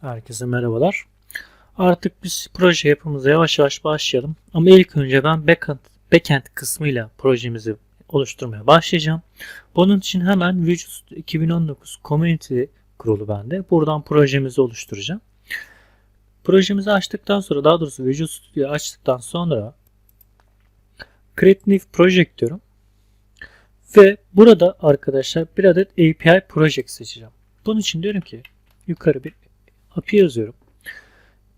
Herkese merhabalar. Artık biz proje yapımıza yavaş yavaş başlayalım. Ama ilk önce ben backend, backend kısmıyla projemizi oluşturmaya başlayacağım. Bunun için hemen Visual Studio 2019 Community kurulu bende. Buradan projemizi oluşturacağım. Projemizi açtıktan sonra daha doğrusu Visual Studio açtıktan sonra Create New Project diyorum. Ve burada arkadaşlar bir adet API Project seçeceğim. Bunun için diyorum ki yukarı bir API yazıyorum.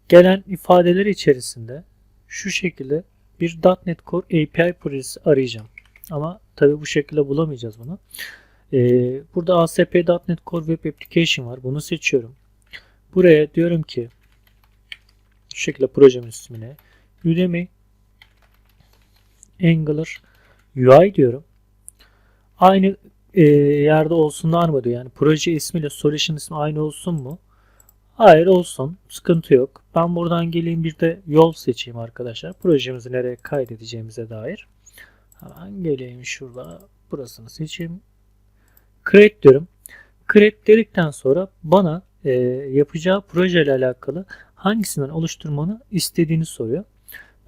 Gelen ifadeleri içerisinde şu şekilde bir .NET Core API projesi arayacağım. Ama tabi bu şekilde bulamayacağız bunu. Ee, burada ASP.NET Core Web Application var. Bunu seçiyorum. Buraya diyorum ki şu şekilde projemin ismine Udemy Angular UI diyorum. Aynı e, yerde olsunlar mı diyor. Yani proje ismiyle solution ismi aynı olsun mu? Hayır olsun. Sıkıntı yok. Ben buradan geleyim bir de yol seçeyim arkadaşlar. Projemizi nereye kaydedeceğimize dair. Hemen geleyim şurada. Burasını seçeyim. Create diyorum. Create dedikten sonra bana e, yapacağı projeyle alakalı hangisinden oluşturmanı istediğini soruyor.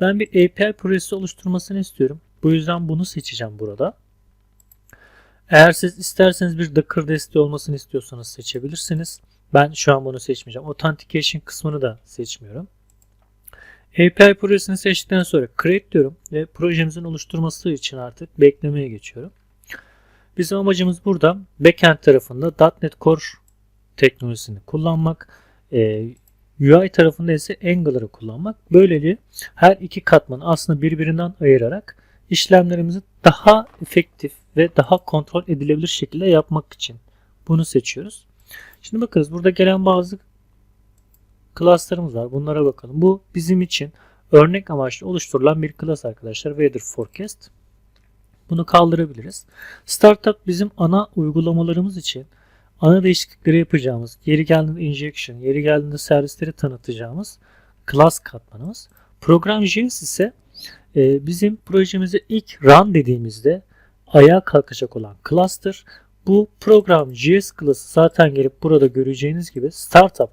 Ben bir API projesi oluşturmasını istiyorum. Bu yüzden bunu seçeceğim burada. Eğer siz isterseniz bir Docker desteği olmasını istiyorsanız seçebilirsiniz. Ben şu an bunu seçmeyeceğim. Authentication kısmını da seçmiyorum. API projesini seçtikten sonra create diyorum ve projemizin oluşturması için artık beklemeye geçiyorum. Bizim amacımız burada backend tarafında .NET Core teknolojisini kullanmak, e, UI tarafında ise Angular'ı kullanmak. Böylece her iki katmanı aslında birbirinden ayırarak işlemlerimizi daha efektif ve daha kontrol edilebilir şekilde yapmak için bunu seçiyoruz. Şimdi bakınız burada gelen bazı class'larımız var. Bunlara bakalım. Bu bizim için örnek amaçlı oluşturulan bir class arkadaşlar. Weather Forecast. Bunu kaldırabiliriz. Startup bizim ana uygulamalarımız için ana değişiklikleri yapacağımız, yeri geldiğinde injection, yeri geldiğinde servisleri tanıtacağımız class katmanımız. Program.js ise e, bizim projemize ilk run dediğimizde ayağa kalkacak olan class'tır. Bu program JS klası zaten gelip burada göreceğiniz gibi startup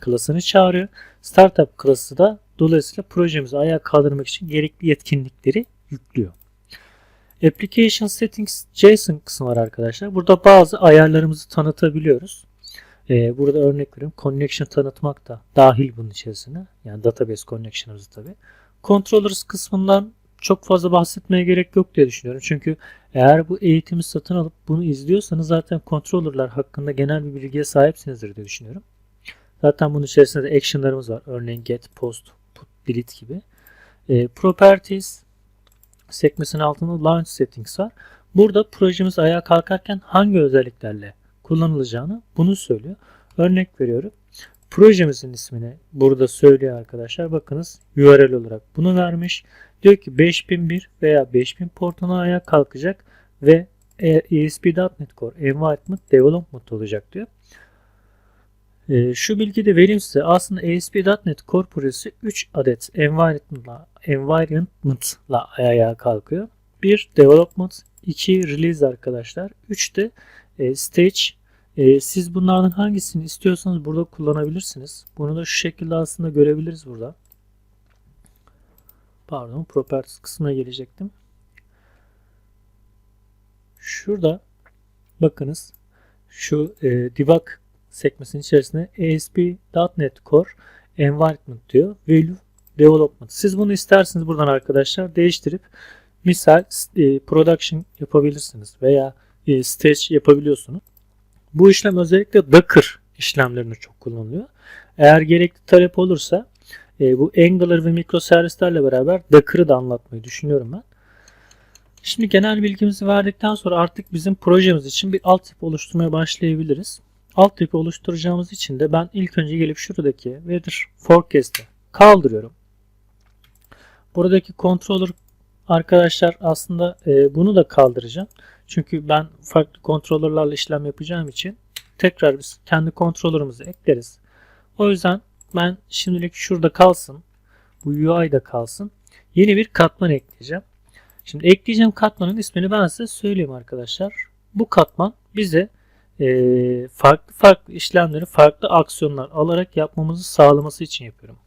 klasını çağırıyor. Startup klası da dolayısıyla projemizi ayağa kaldırmak için gerekli yetkinlikleri yüklüyor. Application Settings JSON kısmı var arkadaşlar. Burada bazı ayarlarımızı tanıtabiliyoruz. Ee, burada örnek veriyorum. Connection tanıtmak da dahil bunun içerisine. Yani database connection'ımızı tabi. Controllers kısmından çok fazla bahsetmeye gerek yok diye düşünüyorum. Çünkü eğer bu eğitimi satın alıp bunu izliyorsanız zaten controller'lar hakkında genel bir bilgiye sahipsinizdir diye düşünüyorum. Zaten bunun içerisinde de action'larımız var. Örneğin get, post, put, delete gibi. E, properties sekmesinin altında launch settings var. Burada projemiz ayağa kalkarken hangi özelliklerle kullanılacağını bunu söylüyor. Örnek veriyorum. Projemizin ismini burada söylüyor arkadaşlar. Bakınız URL olarak bunu vermiş. Diyor ki 5001 veya 5000 portuna ayağa kalkacak ve ASP.NET Core Environment Development olacak diyor. E, şu bilgi de vereyim size. Aslında ASP.NET Core projesi 3 adet environment'la environment'la ayağa kalkıyor. 1 development, 2 release arkadaşlar. 3 de e, stage. E, siz bunlardan hangisini istiyorsanız burada kullanabilirsiniz. Bunu da şu şekilde aslında görebiliriz burada. Pardon, properties kısmına gelecektim. Şurada bakınız şu e, debug sekmesinin içerisinde ASP.NET Core Environment diyor. Value Development. Siz bunu isterseniz buradan arkadaşlar değiştirip misal e, production yapabilirsiniz veya e, stage yapabiliyorsunuz. Bu işlem özellikle Docker işlemlerinde çok kullanılıyor. Eğer gerekli talep olursa e, bu Angular ve mikroservislerle beraber Docker'ı da anlatmayı düşünüyorum ben. Şimdi genel bilgimizi verdikten sonra artık bizim projemiz için bir altyapı oluşturmaya başlayabiliriz. Altyapı oluşturacağımız için de ben ilk önce gelip şuradaki Weather Forecast'ı kaldırıyorum. Buradaki controller arkadaşlar aslında e, bunu da kaldıracağım. Çünkü ben farklı controllerlarla işlem yapacağım için tekrar biz kendi controller'ımızı ekleriz. O yüzden ben şimdilik şurada kalsın. Bu UI'da kalsın. Yeni bir katman ekleyeceğim. Şimdi ekleyeceğim katmanın ismini ben size söyleyeyim arkadaşlar. Bu katman bize e, farklı farklı işlemleri farklı aksiyonlar alarak yapmamızı sağlaması için yapıyorum.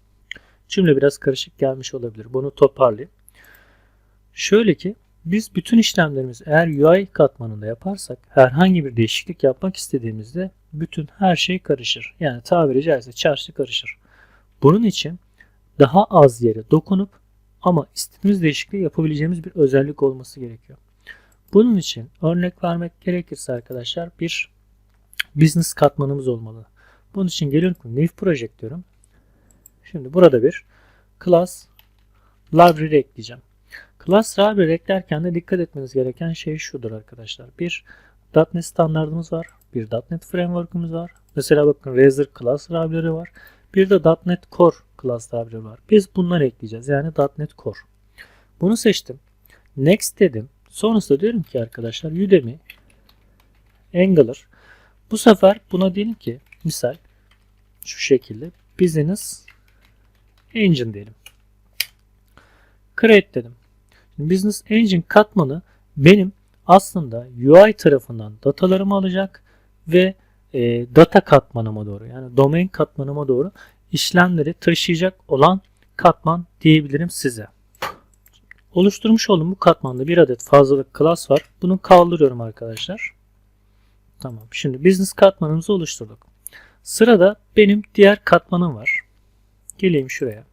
Cümle biraz karışık gelmiş olabilir. Bunu toparlayayım. Şöyle ki biz bütün işlemlerimizi eğer UI katmanında yaparsak herhangi bir değişiklik yapmak istediğimizde bütün her şey karışır. Yani tabiri caizse çarşı karışır. Bunun için daha az yere dokunup ama istediğimiz değişikliği yapabileceğimiz bir özellik olması gerekiyor. Bunun için örnek vermek gerekirse arkadaşlar bir business katmanımız olmalı. Bunun için geliyorum new project diyorum. Şimdi burada bir class library ekleyeceğim. Class library eklerken de dikkat etmeniz gereken şey şudur arkadaşlar. Bir .NET standartımız var. Bir .NET framework'ımız var. Mesela bakın Razor class library var. Bir de .NET Core class library var. Biz bunları ekleyeceğiz. Yani .NET Core. Bunu seçtim. Next dedim. Sonrasında diyorum ki arkadaşlar Udemy Angular. Bu sefer buna diyelim ki misal şu şekilde Business Engine diyelim. Create dedim. Business Engine katmanı benim aslında UI tarafından datalarımı alacak ve e, data katmanıma doğru yani domain katmanıma doğru işlemleri taşıyacak olan katman diyebilirim size. Oluşturmuş olduğum bu katmanda bir adet fazlalık class var. Bunu kaldırıyorum arkadaşlar. Tamam. Şimdi business katmanımızı oluşturduk. Sırada benim diğer katmanım var. Geleyim şuraya.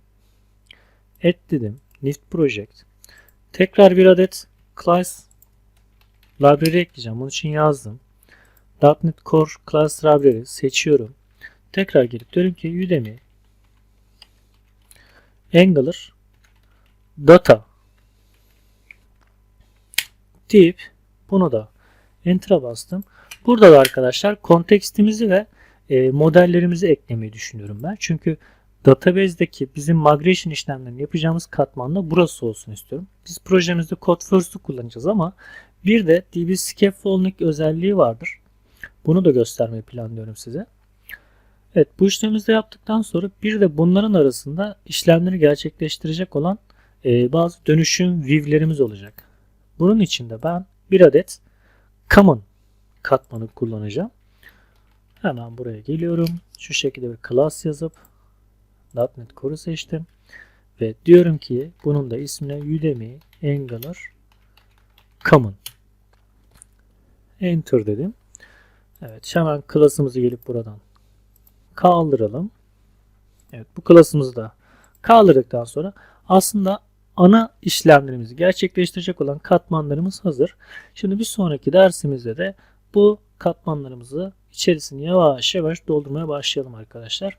Add dedim. New project. Tekrar bir adet class library ekleyeceğim. Bunun için yazdım. .NET Core Class Library seçiyorum. Tekrar gelip diyorum ki Udemy Angular Data deyip bunu da Enter'a bastım. Burada da arkadaşlar kontekstimizi ve e, modellerimizi eklemeyi düşünüyorum ben. Çünkü database'deki bizim migration işlemlerini yapacağımız katmanda burası olsun istiyorum. Biz projemizde Code First'u kullanacağız ama bir de DB Scaffolding özelliği vardır. Bunu da göstermeyi planlıyorum size. Evet bu işlemimizi de yaptıktan sonra bir de bunların arasında işlemleri gerçekleştirecek olan e, bazı dönüşüm view'lerimiz olacak. Bunun için de ben bir adet common katmanı kullanacağım. Hemen buraya geliyorum. Şu şekilde bir class yazıp .NET Core'u seçtim. Ve diyorum ki bunun da ismine Udemy Angular Common. Enter dedim. Evet hemen klasımızı gelip buradan kaldıralım. Evet bu klasımızı da kaldırdıktan sonra aslında ana işlemlerimizi gerçekleştirecek olan katmanlarımız hazır. Şimdi bir sonraki dersimizde de bu katmanlarımızı içerisini yavaş yavaş doldurmaya başlayalım arkadaşlar.